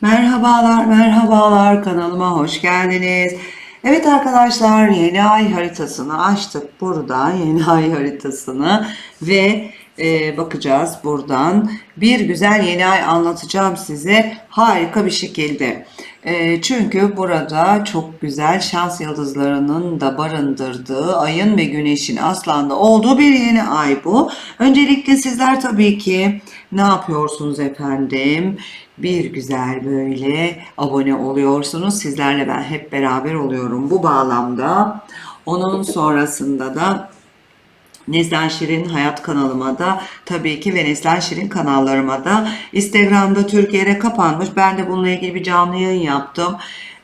Merhabalar, merhabalar kanalıma hoş geldiniz. Evet arkadaşlar yeni ay haritasını açtık buradan yeni ay haritasını ve e, bakacağız buradan bir güzel yeni ay anlatacağım size harika bir şekilde. E, çünkü burada çok güzel şans yıldızlarının da barındırdığı ayın ve güneşin aslanda olduğu bir yeni ay bu. Öncelikle sizler tabii ki ne yapıyorsunuz efendim? Bir güzel böyle abone oluyorsunuz. Sizlerle ben hep beraber oluyorum bu bağlamda. Onun sonrasında da Neslihan Şirin Hayat kanalıma da tabii ki ve Neslihan Şirin kanallarıma da Instagram'da Türkiye'de kapanmış. Ben de bununla ilgili bir canlı yayın yaptım.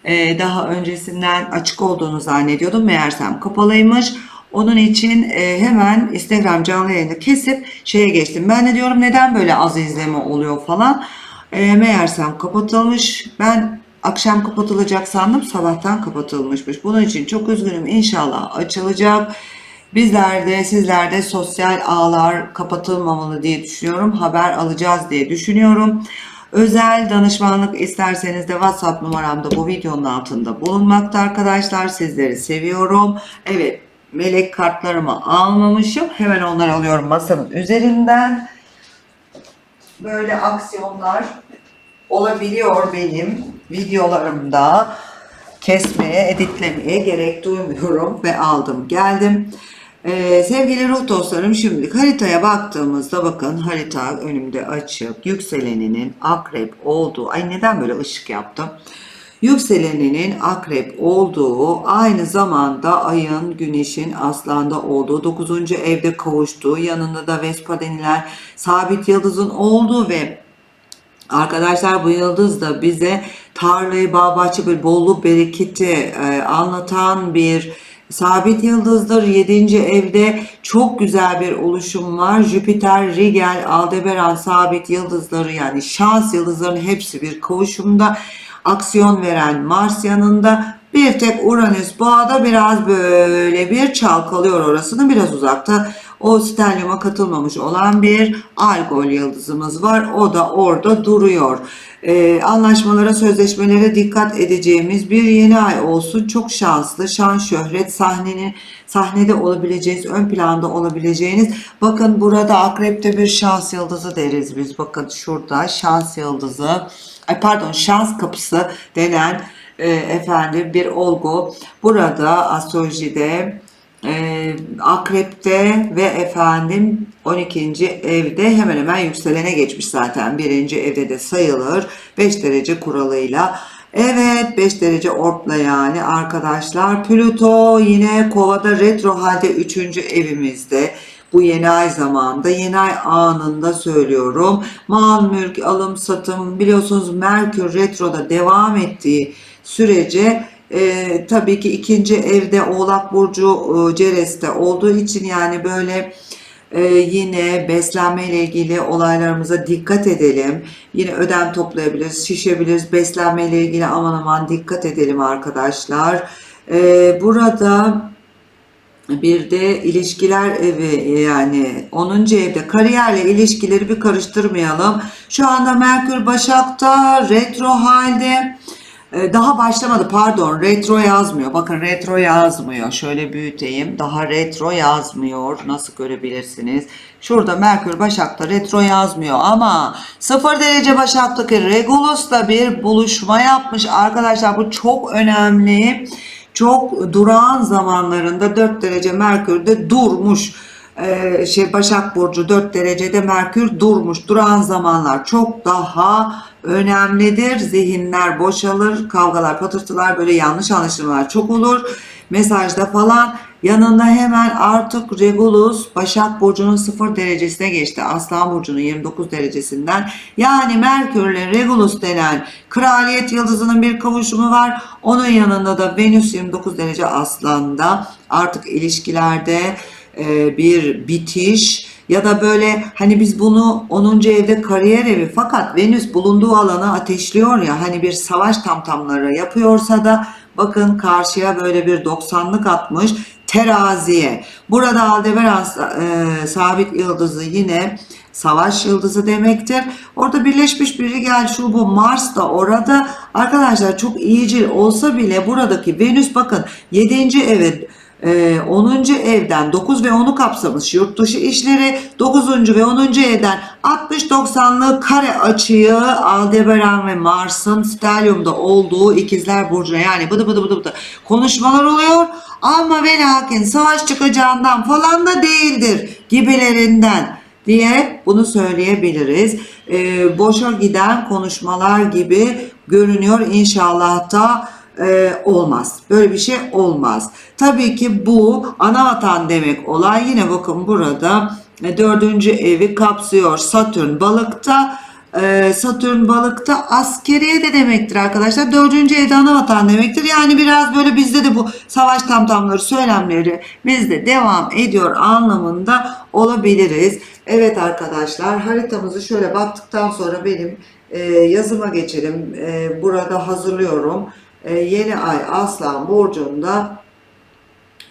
Ee, daha öncesinden açık olduğunu zannediyordum. Meğersem kapalıymış. Onun için e, hemen Instagram canlı yayını kesip şeye geçtim. Ben de diyorum neden böyle az izleme oluyor falan. E, meğersem kapatılmış. Ben akşam kapatılacak sandım. Sabahtan kapatılmışmış. Bunun için çok üzgünüm. İnşallah açılacak. Bizler de sizler de sosyal ağlar kapatılmamalı diye düşünüyorum. Haber alacağız diye düşünüyorum. Özel danışmanlık isterseniz de WhatsApp numaramda bu videonun altında bulunmakta arkadaşlar. Sizleri seviyorum. Evet melek kartlarımı almamışım. Hemen onları alıyorum masanın üzerinden. Böyle aksiyonlar olabiliyor benim videolarımda. Kesmeye, editlemeye gerek duymuyorum ve aldım geldim. Ee, sevgili ruh dostlarım şimdi haritaya baktığımızda bakın harita önümde açık. Yükseleninin akrep olduğu, ay neden böyle ışık yaptım? Yükseleninin akrep olduğu aynı zamanda ayın güneşin aslanda olduğu 9. evde kavuştuğu yanında da Vespa denilen sabit yıldızın olduğu ve Arkadaşlar bu yıldız da bize tarlayı, bağ bahçe bir bolluk bereketi e, anlatan bir sabit yıldızdır. 7. evde çok güzel bir oluşum var. Jüpiter, Rigel, Aldebaran sabit yıldızları yani şans yıldızların hepsi bir kavuşumda. Aksiyon veren Mars yanında bir tek Uranüs boğada biraz böyle bir çalkalıyor orasını biraz uzakta. O stelyuma katılmamış olan bir Algol yıldızımız var. O da orada duruyor. Ee, anlaşmalara, sözleşmelere dikkat edeceğimiz bir yeni ay olsun. Çok şanslı, şan, şöhret, sahnenin sahnede olabileceğiniz, ön planda olabileceğiniz. Bakın burada akrepte bir şans yıldızı deriz biz. Bakın şurada şans yıldızı, ay pardon şans kapısı denen e, efendim bir olgu. Burada astrolojide e, akrepte ve efendim 12. evde hemen hemen yükselene geçmiş zaten. Birinci evde de sayılır. 5 derece kuralıyla. Evet 5 derece ortla yani arkadaşlar. Plüto yine kovada retro halde 3. evimizde. Bu yeni ay zamanında, yeni ay anında söylüyorum. Mal, mülk, alım, satım biliyorsunuz Merkür retroda devam ettiği sürece e, tabii ki ikinci evde Oğlak Burcu e, Ceres'te olduğu için yani böyle e, yine beslenme ile ilgili olaylarımıza dikkat edelim. Yine ödem toplayabiliriz, şişebiliriz. Beslenme ile ilgili aman aman dikkat edelim arkadaşlar. E, burada bir de ilişkiler evi yani 10. evde kariyerle ilişkileri bir karıştırmayalım. Şu anda Merkür Başak'ta retro halde. Ee, Daha başlamadı pardon retro yazmıyor. Bakın retro yazmıyor. Şöyle büyüteyim. Daha retro yazmıyor. Nasıl görebilirsiniz? Şurada Merkür Başak'ta retro yazmıyor ama 0 derece Başak'taki Regulus'la bir buluşma yapmış. Arkadaşlar bu çok önemli. Çok durağan zamanlarında 4 derece Merkür'de durmuş ee, şey Başak Burcu 4 derecede Merkür durmuş. Duran zamanlar çok daha önemlidir. Zihinler boşalır, kavgalar, patırtılar, böyle yanlış anlaşılmalar çok olur. Mesajda falan yanında hemen artık Regulus Başak Burcu'nun 0 derecesine geçti. Aslan Burcu'nun 29 derecesinden. Yani Merkür ile Regulus denen kraliyet yıldızının bir kavuşumu var. Onun yanında da Venüs 29 derece Aslan'da artık ilişkilerde e, bir bitiş ya da böyle hani biz bunu 10. evde kariyer evi fakat Venüs bulunduğu alanı ateşliyor ya hani bir savaş tamtamları yapıyorsa da bakın karşıya böyle bir 90'lık atmış teraziye. Burada Aldebaran e, sabit yıldızı yine savaş yıldızı demektir. Orada birleşmiş biri gel şu bu Mars da orada arkadaşlar çok iyicil olsa bile buradaki Venüs bakın 7. eve 10. evden 9 ve 10'u kapsamış yurt dışı işleri 9. ve 10. evden 60-90'lı kare açıyı Aldebaran ve Mars'ın stelyumda olduğu ikizler burcuna yani bıdı bıdı bıdı bıdı konuşmalar oluyor ama ve lakin savaş çıkacağından falan da değildir gibilerinden diye bunu söyleyebiliriz. Ee, boşa giden konuşmalar gibi görünüyor inşallah da e, olmaz. Böyle bir şey olmaz. Tabii ki bu ana vatan demek olay yine bakın burada e, dördüncü evi kapsıyor. Satürn balıkta e, Satürn balıkta askeriye de demektir arkadaşlar. Dördüncü evde ana vatan demektir. Yani biraz böyle bizde de bu savaş tamtamları söylemleri bizde devam ediyor anlamında olabiliriz. Evet arkadaşlar haritamızı şöyle baktıktan sonra benim e, yazıma geçelim. Burada hazırlıyorum. E, yeni ay Aslan Burcu'nda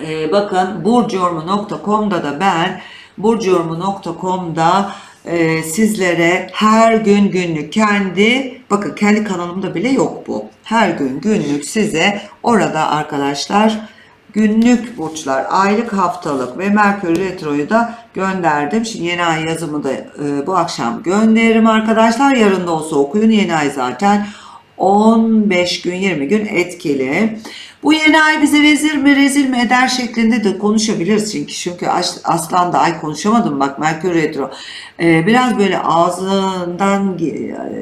e, bakın burcuyorumu.com'da da ben burcuyorumu.com'da e, sizlere her gün günlük kendi bakın kendi kanalımda bile yok bu. Her gün günlük size orada arkadaşlar günlük burçlar, aylık, haftalık ve Merkür Retro'yu da gönderdim. Şimdi yeni ay yazımı da e, bu akşam gönderirim arkadaşlar. Yarın da olsa okuyun. Yeni ay zaten 15 gün 20 gün etkili. Bu yeni ay bize vezir mi rezil mi eder şeklinde de konuşabiliriz. Çünkü çünkü aslan da ay konuşamadım. Bak Merkür Retro. Ee, biraz böyle ağzından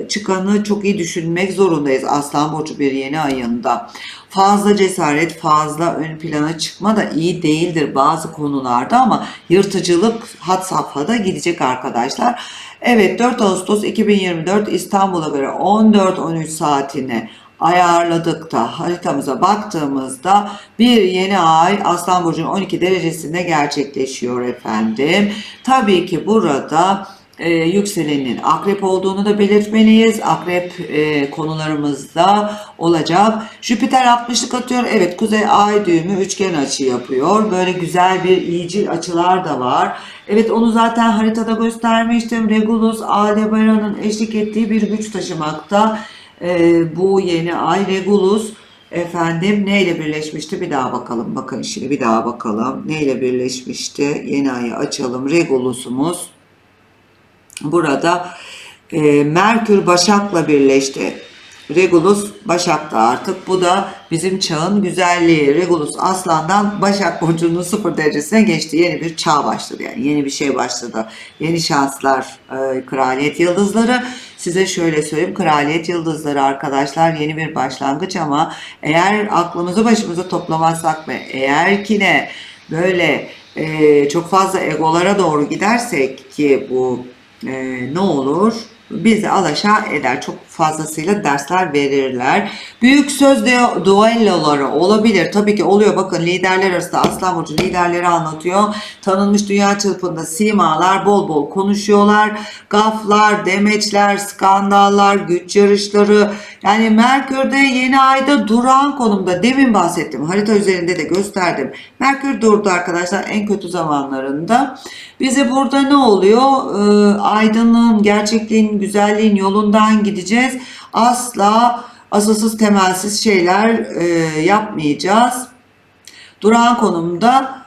çıkanı çok iyi düşünmek zorundayız. Aslan burcu bir yeni ayında fazla cesaret fazla ön plana çıkma da iyi değildir bazı konularda ama yırtıcılık hat safhada gidecek arkadaşlar Evet 4 Ağustos 2024 İstanbul'a göre 14-13 saatine ayarladık da haritamıza baktığımızda bir yeni ay Aslan Burcu'nun 12 derecesinde gerçekleşiyor efendim. Tabii ki burada e, yükselenin akrep olduğunu da belirtmeliyiz. Akrep e, konularımızda olacak. Jüpiter 60'lık atıyor. Evet kuzey ay düğümü üçgen açı yapıyor. Böyle güzel bir iyicil açılar da var. Evet onu zaten haritada göstermiştim. Regulus Aldebaran'ın eşlik ettiği bir güç taşımakta. E, bu yeni ay Regulus efendim neyle birleşmişti bir daha bakalım. Bakın şimdi bir daha bakalım. Neyle birleşmişti? Yeni ayı açalım. Regulus'umuz burada e, Merkür Başak'la birleşti. Regulus Başak'ta artık. Bu da bizim çağın güzelliği. Regulus Aslan'dan Başak Burcu'nun sıfır derecesine geçti. Yeni bir çağ başladı yani. Yeni bir şey başladı. Yeni şanslar, e, kraliyet yıldızları. Size şöyle söyleyeyim. Kraliyet yıldızları arkadaşlar yeni bir başlangıç ama eğer aklımızı başımıza toplamazsak ve eğer ki ne böyle e, çok fazla egolara doğru gidersek ki bu e, ne olur? bizi alaşağı eder. Çok fazlasıyla dersler verirler. Büyük söz de duelloları olabilir. Tabii ki oluyor. Bakın liderler arasında Aslan Burcu liderleri anlatıyor. Tanınmış dünya çapında simalar bol bol konuşuyorlar. Gaflar, demeçler, skandallar, güç yarışları. Yani Merkür'de yeni ayda duran konumda. Demin bahsettim. Harita üzerinde de gösterdim. Merkür durdu arkadaşlar en kötü zamanlarında. Bize burada ne oluyor? Ee, aydınlığın, gerçekliğin, güzelliğin yolundan gideceğiz. Asla asılsız temelsiz şeyler e, yapmayacağız. Duran konumda e,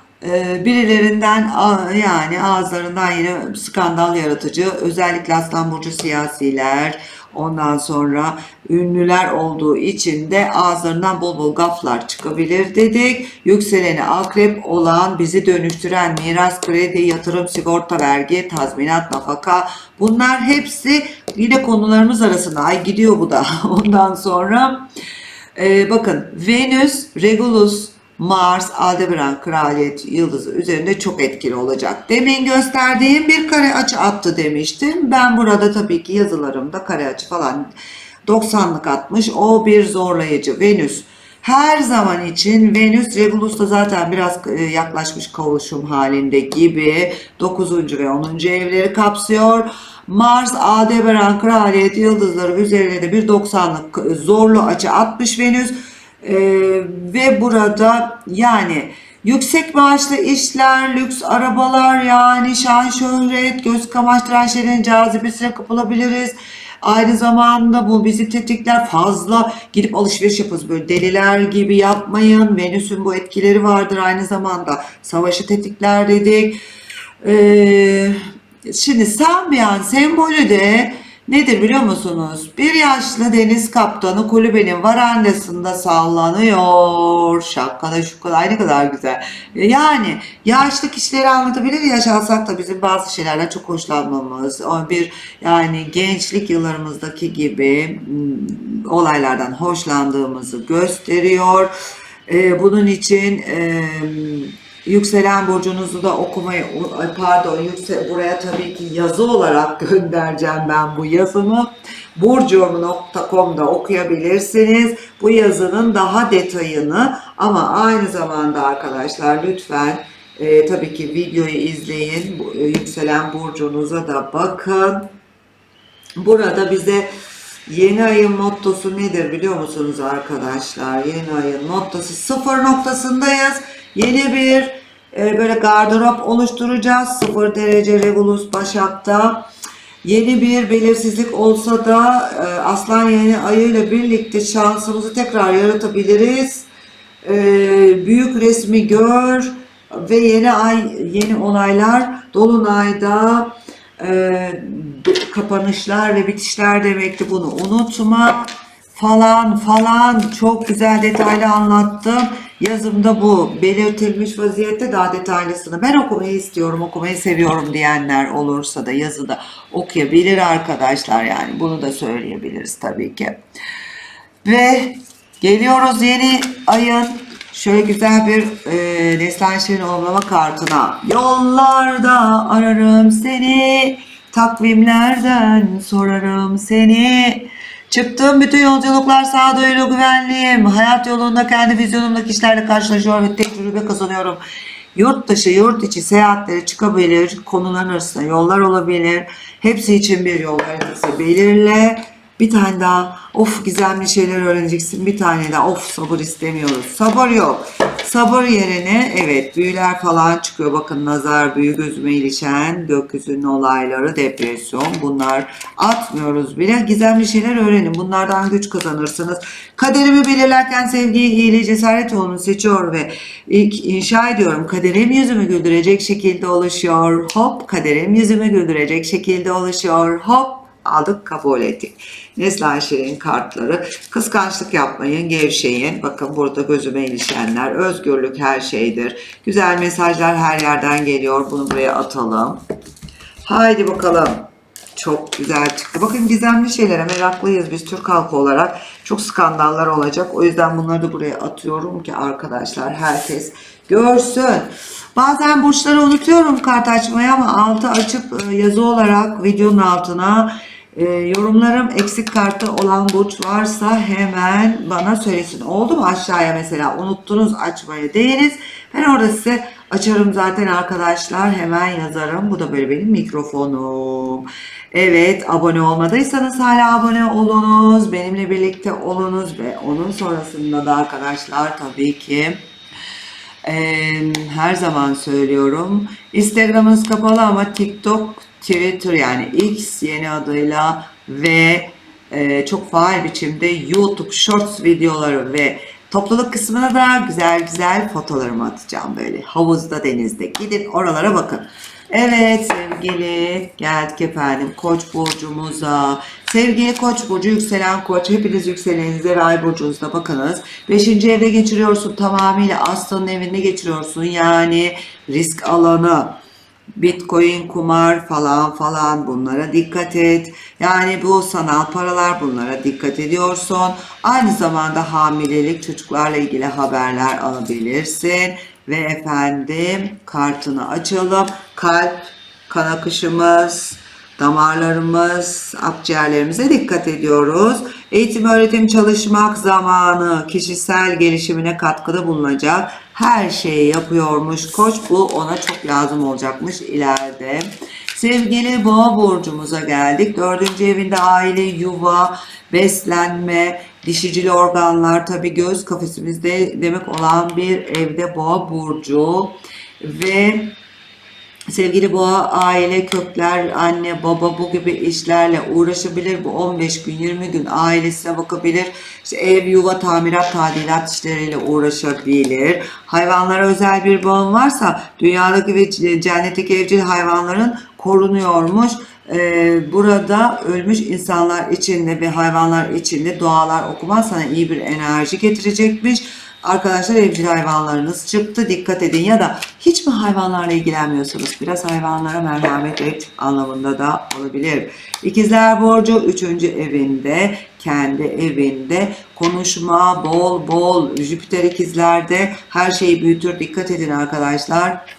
birilerinden yani ağızlarından yine skandal yaratıcı özellikle Aslan Burcu siyasiler, Ondan sonra ünlüler olduğu için de ağızlarından bol bol gaflar çıkabilir dedik. Yükseleni akrep olan bizi dönüştüren miras, kredi, yatırım, sigorta, vergi, tazminat, nafaka bunlar hepsi yine konularımız arasında. Ay gidiyor bu da. Ondan sonra e, bakın Venüs, Regulus, Mars, Aldebaran kraliyet yıldızı üzerinde çok etkili olacak. Demin gösterdiğim bir kare açı attı demiştim. Ben burada tabii ki yazılarımda kare açı falan 90'lık atmış. O bir zorlayıcı. Venüs her zaman için Venüs Regulus'ta zaten biraz e, yaklaşmış kavuşum halinde gibi 9. ve 10. evleri kapsıyor. Mars, Aldebaran, Kraliyet yıldızları üzerine de bir 90'lık zorlu açı atmış Venüs. Ee, ve burada yani Yüksek maaşlı işler, lüks arabalar yani şan şöhret, göz kamaştıran şeylerin cazibesine kapılabiliriz. Aynı zamanda bu bizi tetikler fazla gidip alışveriş yaparız böyle deliler gibi yapmayın. Venüs'ün bu etkileri vardır aynı zamanda. Savaşı tetikler dedik. Ee, şimdi Sambian sembolü de nedir biliyor musunuz? Bir yaşlı deniz kaptanı kulübenin varandasında sallanıyor. Şakada şu kadar ne kadar güzel. Yani yaşlı kişileri anlatabilir yaş alsak da bizim bazı şeylerden çok hoşlanmamız. Bir yani gençlik yıllarımızdaki gibi mm, olaylardan hoşlandığımızı gösteriyor. Ee, bunun için e, yükselen burcunuzu da okumayı ay pardon yükse, buraya tabii ki yazı olarak göndereceğim ben bu yazımı. Burcuyorum.com'da okuyabilirsiniz. Bu yazının daha detayını ama aynı zamanda arkadaşlar lütfen e, tabii ki videoyu izleyin. E, yükselen burcunuza da bakın. Burada bize Yeni ayın mottosu nedir biliyor musunuz arkadaşlar? Yeni ayın mottosu sıfır noktasındayız. Yeni bir e, böyle gardırop oluşturacağız. Sıfır derece Regulus Başak'ta. Yeni bir belirsizlik olsa da e, Aslan yeni ayıyla birlikte şansımızı tekrar yaratabiliriz. E, büyük resmi gör ve yeni ay, yeni olaylar Dolunay'da e, kapanışlar ve bitişler demekti bunu unutma falan falan çok güzel detaylı anlattım. Yazımda bu belirtilmiş vaziyette daha detaylısını ben okumayı istiyorum, okumayı seviyorum diyenler olursa da yazıda okuyabilir arkadaşlar yani bunu da söyleyebiliriz tabii ki. Ve geliyoruz yeni ayın şöyle güzel bir e, Neslihan Şirin olmama kartına. Yollarda ararım seni, takvimlerden sorarım seni. Çıktığım bütün yolculuklar sağduyulu güvenliyim. Hayat yolunda kendi vizyonumdaki kişilerle karşılaşıyor ve tecrübe kazanıyorum. Yurt dışı, yurt içi seyahatlere çıkabilir, konuların arasında yollar olabilir. Hepsi için bir yol haritası belirle. Bir tane daha of gizemli şeyler öğreneceksin. Bir tane daha of sabır istemiyoruz. Sabır yok. Sabır yerine evet büyüler falan çıkıyor. Bakın nazar büyü gözüme ilişen gökyüzünün olayları depresyon bunlar atmıyoruz bile. Gizemli şeyler öğrenin. Bunlardan güç kazanırsınız. Kaderimi belirlerken sevgiyi, iyiliği, cesaret yolunu seçiyor ve ilk inşa ediyorum. Kaderim yüzümü güldürecek şekilde oluşuyor. Hop kaderim yüzümü güldürecek şekilde oluşuyor. Hop aldık kabul ettik. Neslihan Şirin kartları. Kıskançlık yapmayın, gevşeyin. Bakın burada gözüme ilişenler. Özgürlük her şeydir. Güzel mesajlar her yerden geliyor. Bunu buraya atalım. Haydi bakalım. Çok güzel çıktı. Bakın gizemli şeylere meraklıyız biz Türk halkı olarak. Çok skandallar olacak. O yüzden bunları da buraya atıyorum ki arkadaşlar herkes görsün. Bazen burçları unutuyorum kart açmayı ama altı açıp e, yazı olarak videonun altına e, yorumlarım eksik kartı olan burç varsa hemen bana söylesin. Oldu mu aşağıya mesela unuttunuz açmayı değiliz. Ben orada size açarım zaten arkadaşlar hemen yazarım. Bu da böyle benim mikrofonum. Evet abone olmadıysanız hala abone olunuz. Benimle birlikte olunuz ve onun sonrasında da arkadaşlar tabii ki ee, her zaman söylüyorum. Instagram'ınız kapalı ama TikTok, Twitter yani X yeni adıyla ve e, çok faal biçimde YouTube Shorts videoları ve topluluk kısmına da güzel güzel fotolarımı atacağım böyle havuzda denizde. Gidin oralara bakın. Evet sevgili geldik efendim Koç burcumuza. Sevgili Koç burcu yükselen Koç hepiniz yükselenize ve ay burcunuzda bakınız. Beşinci evde geçiriyorsun tamamıyla aslanın evinde geçiriyorsun yani risk alanı. Bitcoin, kumar falan falan bunlara dikkat et. Yani bu sanal paralar bunlara dikkat ediyorsun. Aynı zamanda hamilelik çocuklarla ilgili haberler alabilirsin. Ve efendim kartını açalım. Kalp, kan akışımız, damarlarımız, akciğerlerimize dikkat ediyoruz. Eğitim, öğretim, çalışmak zamanı, kişisel gelişimine katkıda bulunacak her şeyi yapıyormuş koç. Bu ona çok lazım olacakmış ileride. Sevgili boğa burcumuza geldik. Dördüncü evinde aile, yuva, beslenme, dişicili organlar tabi göz kafesimizde demek olan bir evde boğa burcu ve Sevgili boğa aile kökler, anne baba bu gibi işlerle uğraşabilir. Bu 15 gün 20 gün ailesine bakabilir. İşte ev yuva tamirat tadilat işleriyle uğraşabilir. Hayvanlara özel bir bağım varsa dünyadaki ve cennetteki evcil hayvanların korunuyormuş. Ee, burada ölmüş insanlar içinde ve hayvanlar içinde dualar okuman sana iyi bir enerji getirecekmiş. Arkadaşlar evcil hayvanlarınız çıktı dikkat edin ya da hiç mi hayvanlarla ilgilenmiyorsunuz? Biraz hayvanlara merhamet et anlamında da olabilir. İkizler Burcu 3. evinde kendi evinde konuşma bol bol Jüpiter ikizlerde her şeyi büyütür dikkat edin arkadaşlar.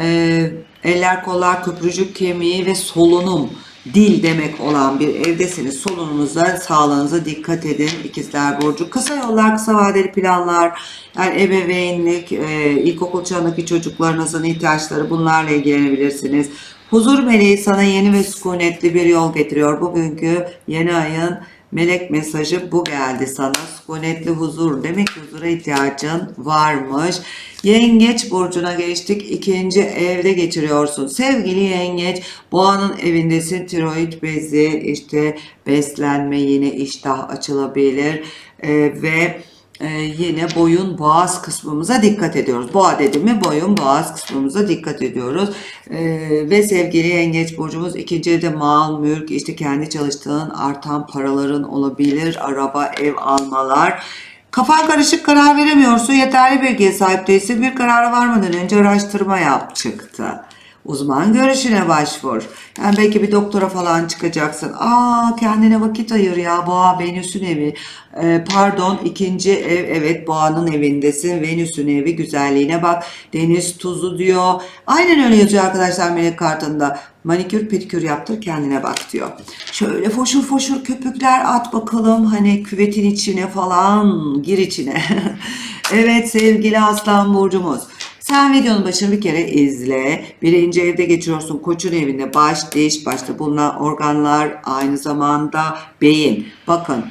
Ee, eller kollar köprücük kemiği ve solunum dil demek olan bir evdesiniz. Solununuza, sağlığınıza dikkat edin. İkizler Burcu. Kısa yollar, kısa vadeli planlar, yani ebeveynlik, e, ilkokul çağındaki çocuklarınızın ihtiyaçları bunlarla ilgilenebilirsiniz. Huzur meleği sana yeni ve sükunetli bir yol getiriyor. Bugünkü yeni ayın melek mesajı bu geldi sana. Sükunetli huzur. Demek ki huzura ihtiyacın varmış. Yengeç burcuna geçtik. İkinci evde geçiriyorsun. Sevgili yengeç boğanın evindesin. Tiroid bezi işte beslenme yine iştah açılabilir. Ee, ve ee, yine boyun boğaz kısmımıza dikkat ediyoruz. Boğa dedim mi boyun boğaz kısmımıza dikkat ediyoruz. Ee, ve sevgili yengeç burcumuz ikinci evde mal, mülk, işte kendi çalıştığın artan paraların olabilir. Araba, ev almalar. Kafan karışık karar veremiyorsun. Yeterli bilgiye sahip değilsin. Bir karara varmadan önce araştırma yap çıktı. Uzman görüşüne başvur. Yani belki bir doktora falan çıkacaksın. Aa kendine vakit ayır ya boğa Venüs'ün evi. Ee, pardon ikinci ev evet boğanın evindesin. Venüs'ün evi güzelliğine bak. Deniz tuzu diyor. Aynen öyle yazıyor arkadaşlar melek kartında. Manikür pedikür yaptır kendine bak diyor. Şöyle foşur foşur köpükler at bakalım. Hani küvetin içine falan gir içine. evet sevgili aslan burcumuz. Sen videonun başını bir kere izle. Birinci evde geçiriyorsun. Koçun evinde baş, diş, başta bulunan organlar aynı zamanda beyin. Bakın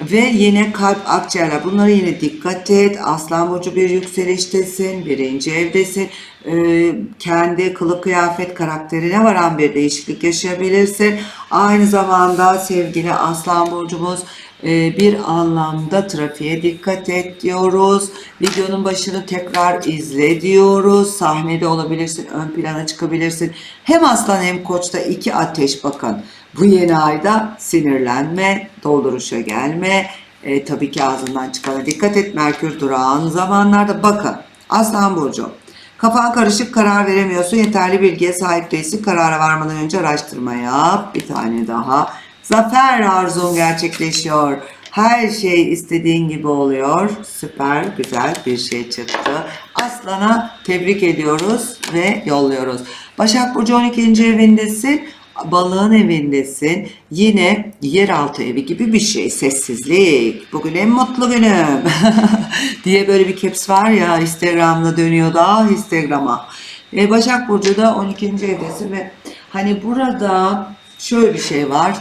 ve yine kalp akciğerler. Bunlara yine dikkat et. Aslan burcu bir yükseliştesin. Birinci evdesin. Ee, kendi kılık kıyafet karakterine varan bir değişiklik yaşayabilirsin. Aynı zamanda sevgili aslan burcumuz bir anlamda trafiğe dikkat et diyoruz. Videonun başını tekrar izle diyoruz. Sahnede olabilirsin, ön plana çıkabilirsin. Hem aslan hem koçta iki ateş bakın. Bu yeni ayda sinirlenme, dolduruşa gelme. E, tabii ki ağzından çıkana dikkat et. Merkür durağan zamanlarda bakın. Aslan Burcu. Kafan karışık karar veremiyorsun. Yeterli bilgiye sahip değilsin. Karara varmadan önce araştırma yap. Bir tane daha. Zafer arzun gerçekleşiyor. Her şey istediğin gibi oluyor. Süper güzel bir şey çıktı. Aslan'a tebrik ediyoruz ve yolluyoruz. Başak Burcu 12. evindesin. Balığın evindesin. Yine yeraltı evi gibi bir şey. Sessizlik. Bugün en mutlu günüm. diye böyle bir caps var ya Instagram'da dönüyor da Instagram'a. E, Başak Burcu da 12. evdesin ve hani burada şöyle bir şey var.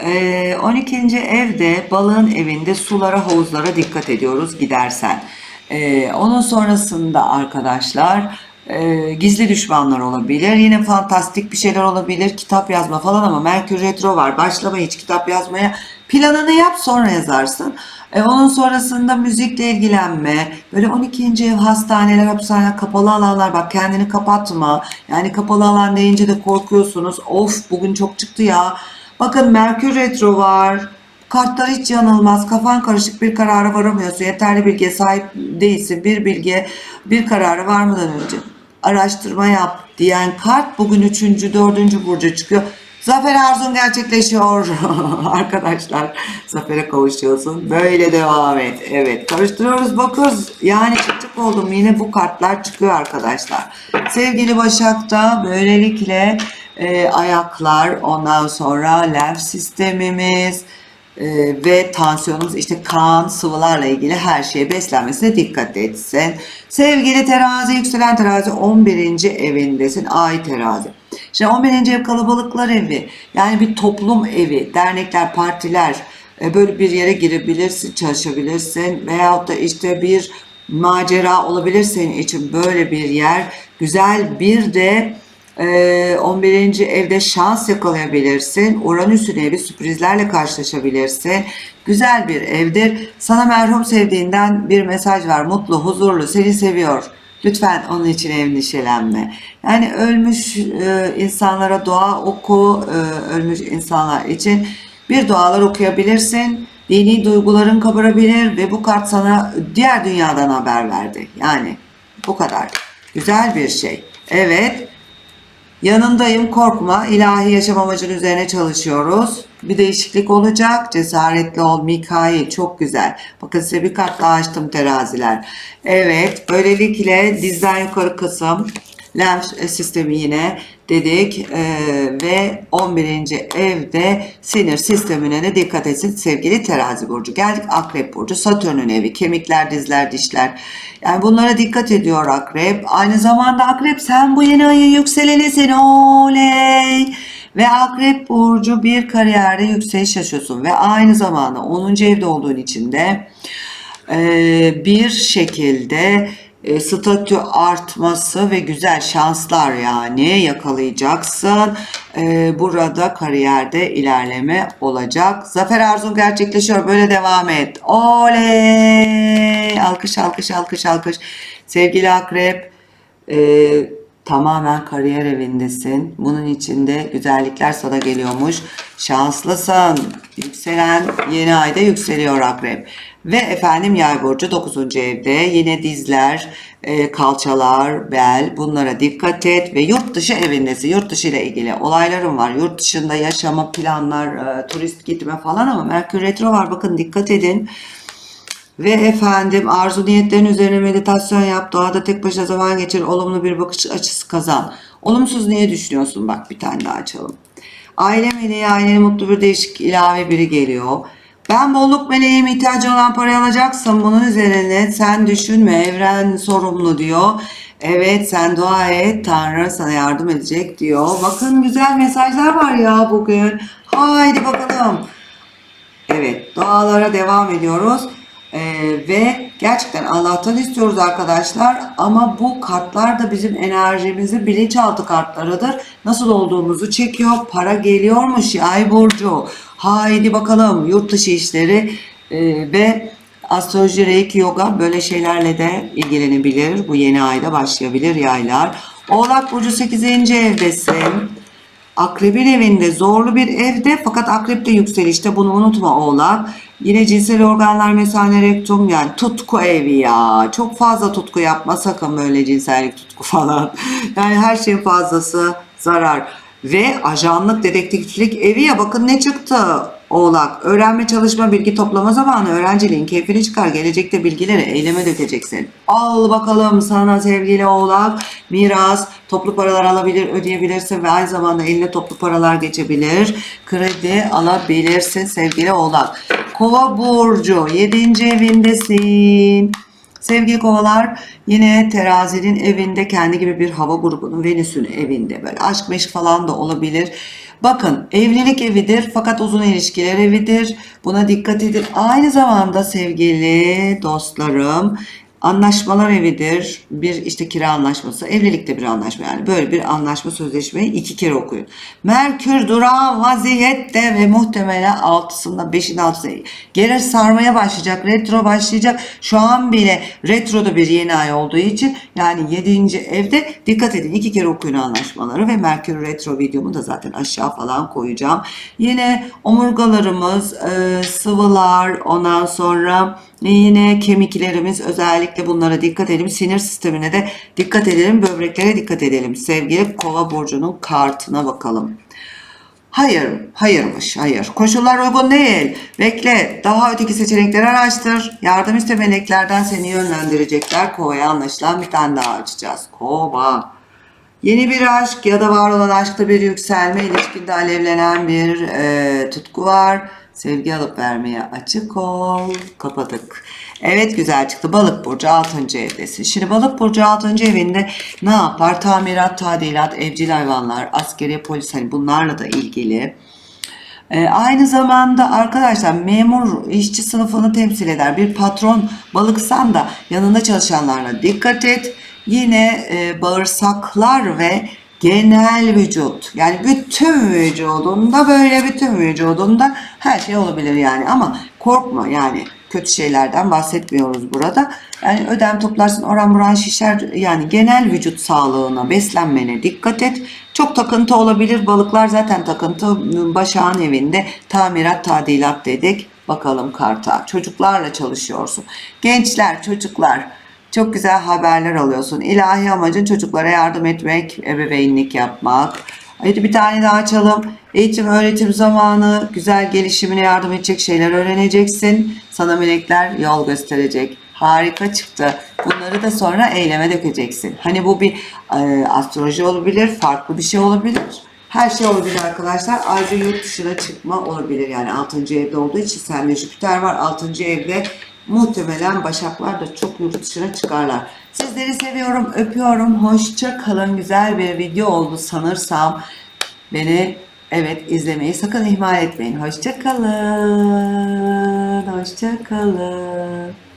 E, 12. evde balığın evinde sulara havuzlara dikkat ediyoruz gidersen. E, onun sonrasında arkadaşlar e, gizli düşmanlar olabilir. Yine fantastik bir şeyler olabilir. Kitap yazma falan ama Merkür Retro var. Başlama hiç kitap yazmaya. Planını yap sonra yazarsın. E, onun sonrasında müzikle ilgilenme. Böyle 12. ev hastaneler, hapishaneler, kapalı alanlar. Bak kendini kapatma. Yani kapalı alan deyince de korkuyorsunuz. Of bugün çok çıktı ya. Bakın Merkür Retro var. Kartlar hiç yanılmaz. Kafan karışık bir karara varamıyorsun. Yeterli bilgiye sahip değilsin. Bir bilgiye bir karara varmadan önce araştırma yap diyen kart bugün 3. 4. burcu çıkıyor. Zafer arzun gerçekleşiyor arkadaşlar. Zafere kavuşuyorsun. Böyle devam et. Evet karıştırıyoruz bakıyoruz. Yani oldum yine bu kartlar çıkıyor arkadaşlar. Sevgili Başak'ta böylelikle e, ayaklar ondan sonra lenf sistemimiz e, ve tansiyonumuz işte kan sıvılarla ilgili her şeye beslenmesine dikkat etsin. Sevgili terazi yükselen terazi 11. evindesin ay terazi. Şimdi 11. ev kalabalıklar evi yani bir toplum evi dernekler partiler E, böyle bir yere girebilirsin, çalışabilirsin veyahut da işte bir macera olabilir senin için böyle bir yer. Güzel bir de e, 11. evde şans yakalayabilirsin. Uranüs'ün evi sürprizlerle karşılaşabilirsin. Güzel bir evdir. Sana merhum sevdiğinden bir mesaj var. Mutlu, huzurlu, seni seviyor. Lütfen onun için endişelenme. Yani ölmüş e, insanlara dua oku, e, ölmüş insanlar için bir dualar okuyabilirsin. Dini duyguların kabarabilir ve bu kart sana diğer dünyadan haber verdi. Yani bu kadar. Güzel bir şey. Evet. Yanındayım korkma. İlahi yaşam amacın üzerine çalışıyoruz. Bir değişiklik olacak. Cesaretli ol Mikail. Çok güzel. Bakın size bir kart daha açtım teraziler. Evet. Böylelikle dizden yukarı kısım. Lenf sistemi yine dedik Ee, ve 11. evde sinir sistemine de dikkat etsin sevgili terazi burcu. Geldik akrep burcu satürnün evi kemikler dizler dişler yani bunlara dikkat ediyor akrep. Aynı zamanda akrep sen bu yeni ayın yükselenisin oley. Ve akrep burcu bir kariyerde yükseliş yaşıyorsun ve aynı zamanda 10. evde olduğun için de e, bir şekilde e, statü artması ve güzel şanslar yani yakalayacaksın. E, burada kariyerde ilerleme olacak. Zafer arzun gerçekleşiyor. Böyle devam et. Oley! Alkış alkış alkış alkış. Sevgili akrep e, tamamen kariyer evindesin. Bunun içinde güzellikler sana geliyormuş. Şanslısın. Yükselen yeni ayda yükseliyor akrep. Ve efendim yay burcu 9. evde yine dizler, e, kalçalar, bel bunlara dikkat et ve yurt dışı evindesin. Yurt dışı ile ilgili olaylarım var. Yurt dışında yaşama planlar, e, turist gitme falan ama Merkür Retro var. Bakın dikkat edin. Ve efendim arzu niyetlerin üzerine meditasyon yap. Doğada tek başına zaman geçir. Olumlu bir bakış açısı kazan. Olumsuz niye düşünüyorsun? Bak bir tane daha açalım. Aile meleği ailenin mutlu bir değişik ilave biri geliyor. Ben bolluk meleğim ihtiyacı olan parayı alacaksın. Bunun üzerine sen düşünme evren sorumlu diyor. Evet sen dua et Tanrı sana yardım edecek diyor. Bakın güzel mesajlar var ya bugün. Haydi bakalım. Evet dualara devam ediyoruz. Ee, ve gerçekten Allah'tan istiyoruz arkadaşlar ama bu kartlar da bizim enerjimizi bilinçaltı kartlarıdır. Nasıl olduğumuzu çekiyor. Para geliyormuş Yay Burcu. Haydi bakalım yurt dışı işleri e, ve astroloji, reiki, yoga böyle şeylerle de ilgilenebilir. Bu yeni ayda başlayabilir yaylar. Oğlak Burcu 8. evdesin. Akrebin evinde zorlu bir evde fakat akrepte yükselişte bunu unutma oğlak. Yine cinsel organlar mesane rektum yani tutku evi ya. Çok fazla tutku yapma sakın böyle cinsellik tutku falan. Yani her şeyin fazlası zarar. Ve ajanlık dedektiflik evi ya bakın ne çıktı oğlak. Öğrenme çalışma bilgi toplama zamanı öğrenciliğin keyfini çıkar. Gelecekte bilgileri eyleme dökeceksin. Al bakalım sana sevgili oğlak miras toplu paralar alabilir ödeyebilirsin ve aynı zamanda eline toplu paralar geçebilir. Kredi alabilirsin sevgili oğlak. Kova burcu 7. evindesin. Sevgili kovalar yine terazinin evinde kendi gibi bir hava grubunun Venüs'ün evinde böyle aşk meşk falan da olabilir. Bakın evlilik evidir fakat uzun ilişkiler evidir. Buna dikkat edin. Aynı zamanda sevgili dostlarım Anlaşmalar evidir. Bir işte kira anlaşması, evlilikte bir anlaşma yani böyle bir anlaşma sözleşmeyi iki kere okuyun. Merkür durağan vaziyette ve muhtemelen altısında beşin altısında geri sarmaya başlayacak, retro başlayacak. Şu an bile retroda bir yeni ay olduğu için yani yedinci evde dikkat edin iki kere okuyun anlaşmaları ve Merkür retro videomu da zaten aşağı falan koyacağım. Yine omurgalarımız, sıvılar, ondan sonra Yine kemiklerimiz özellikle bunlara dikkat edelim. Sinir sistemine de dikkat edelim. Böbreklere dikkat edelim. Sevgili kova burcunun kartına bakalım. Hayır, hayırmış, hayır. Koşullar uygun değil. Bekle, daha öteki seçenekleri araştır. Yardım iste meleklerden seni yönlendirecekler. Kovaya anlaşılan bir tane daha açacağız. Kova. Yeni bir aşk ya da var olan aşkta bir yükselme, ilişkide alevlenen bir e, tutku var. Sevgi alıp vermeye açık ol. Kapadık. Evet güzel çıktı. Balık burcu 6. evdesin. Şimdi balık burcu 6. evinde ne yapar? Tamirat, tadilat, evcil hayvanlar, askeri polis hani bunlarla da ilgili Ee, aynı zamanda arkadaşlar memur işçi sınıfını temsil eder. Bir patron balıksan da yanında çalışanlarına dikkat et. Yine e, bağırsaklar ve genel vücut yani bütün vücudunda böyle bütün vücudunda her şey olabilir yani ama korkma yani kötü şeylerden bahsetmiyoruz burada. Yani ödem toplarsın oran buran şişer yani genel vücut sağlığına beslenmene dikkat et. Çok takıntı olabilir balıklar zaten takıntı başağın evinde tamirat tadilat dedik. Bakalım karta çocuklarla çalışıyorsun. Gençler çocuklar çok güzel haberler alıyorsun. İlahi amacın çocuklara yardım etmek, ebeveynlik yapmak. Hadi bir tane daha açalım. Eğitim öğretim zamanı, güzel gelişimine yardım edecek şeyler öğreneceksin. Sana melekler yol gösterecek. Harika çıktı. Bunları da sonra eyleme dökeceksin. Hani bu bir e, astroloji olabilir, farklı bir şey olabilir. Her şey olabilir arkadaşlar. Ayrıca yurt dışına çıkma olabilir. Yani 6. evde olduğu için sende Jüpiter var. 6. evde muhtemelen Başaklar da çok yurt dışına çıkarlar. Sizleri seviyorum, öpüyorum. Hoşça kalın. Güzel bir video oldu sanırsam. Beni evet izlemeyi sakın ihmal etmeyin. Hoşça kalın. Hoşça kalın.